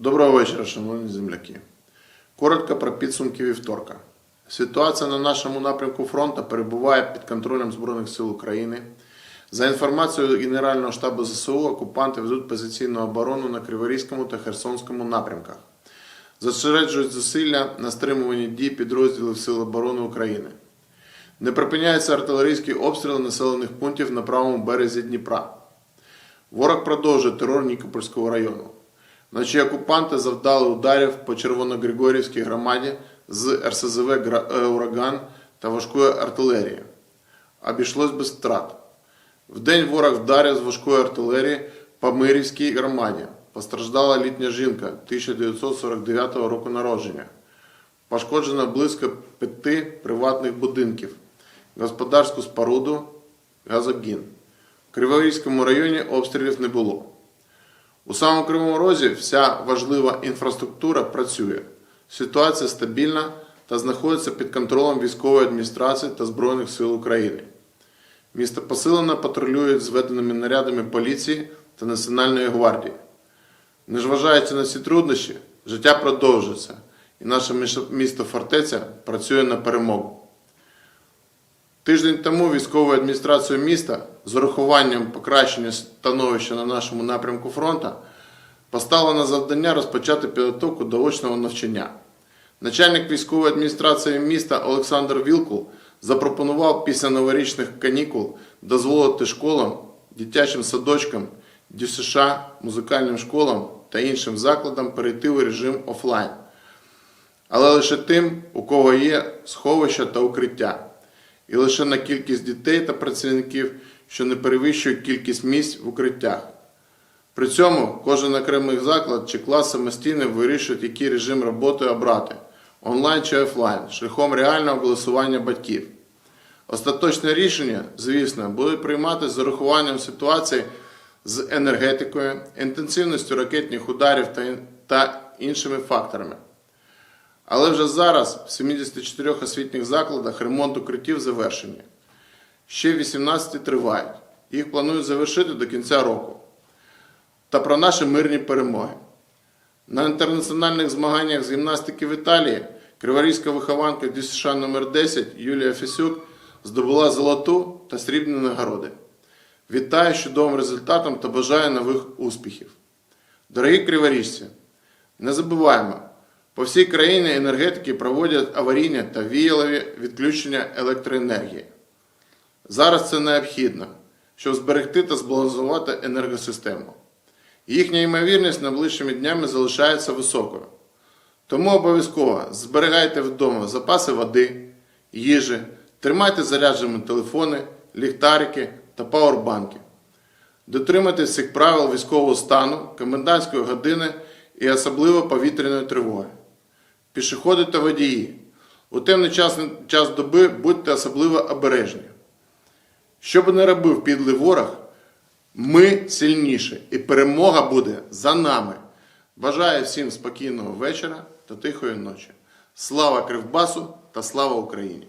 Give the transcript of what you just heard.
Доброго вечора, шановні земляки. Коротко про підсумки вівторка. Ситуація на нашому напрямку фронту перебуває під контролем Збройних сил України. За інформацією Генерального штабу ЗСУ, окупанти ведуть позиційну оборону на Криворізькому та Херсонському напрямках. Зосереджують зусилля на стримуванні дій підрозділів Сил оборони України. Не припиняються артилерійські обстріли населених пунктів на правому березі Дніпра. Ворог продовжує терор Нікопольського району. Вночі окупанти завдали ударів по Червоногригорівській громаді з РСЗВ е, Ураган та важкої артилерії. Обійшлось без втрат. Вдень ворог вдарив з важкої артилерії по Мирівській громаді. Постраждала літня жінка 1949 року народження. Пошкоджено близько п'яти приватних будинків, господарську споруду, газогін. В Криворізькому районі обстрілів не було. У самому Кривому Розі вся важлива інфраструктура працює. Ситуація стабільна та знаходиться під контролем військової адміністрації та Збройних сил України. Місто посилено патрулюють зведеними нарядами поліції та Національної гвардії. Незважаючи на ці труднощі, життя продовжується, і наше місто фортеця працює на перемогу. Тиждень тому військовою адміністрацією міста з урахуванням покращення становища на нашому напрямку фронту поставила на завдання розпочати підготовку до очного навчання. Начальник військової адміністрації міста Олександр Вілкул запропонував після новорічних канікул дозволити школам, дитячим садочкам, ДЮСШ, музикальним школам та іншим закладам перейти у режим офлайн. Але лише тим, у кого є сховища та укриття і лише на кількість дітей та працівників, що не перевищує кількість місць в укриттях. При цьому кожен окремий заклад чи клас самостійно вирішує, який режим роботи обрати онлайн чи офлайн, шляхом реального голосування батьків. Остаточне рішення, звісно, будуть приймати з урахуванням ситуації з енергетикою, інтенсивністю ракетних ударів та іншими факторами. Але вже зараз в 74 освітніх закладах ремонт укриттів завершені. Ще 18 тривають. Їх планують завершити до кінця року. Та про наші мирні перемоги. На інтернаціональних змаганнях з гімнастики в Італії криворізька вихованка ДЮСШ номер 10 Юлія Фісюк здобула золоту та срібні нагороди. Вітаю з чудовим результатом та бажаю нових успіхів. Дорогі криворіжці, не забуваємо, по всій країні енергетики проводять аварійні та віялові відключення електроенергії. Зараз це необхідно, щоб зберегти та збалансувати енергосистему. Їхня ймовірність найближчими днями залишається високою. Тому обов'язково зберігайте вдома запаси води, їжі, тримайте зарядженими телефони, ліхтарики та пауербанки. Дотримуйтесь цих правил військового стану, комендантської години і особливо повітряної тривоги. Пішоходи та водії. У темний час, час доби будьте особливо обережні. Що би не робив підлий ворог, ми сильніші і перемога буде за нами. Бажаю всім спокійного вечора та тихої ночі. Слава Кривбасу та слава Україні!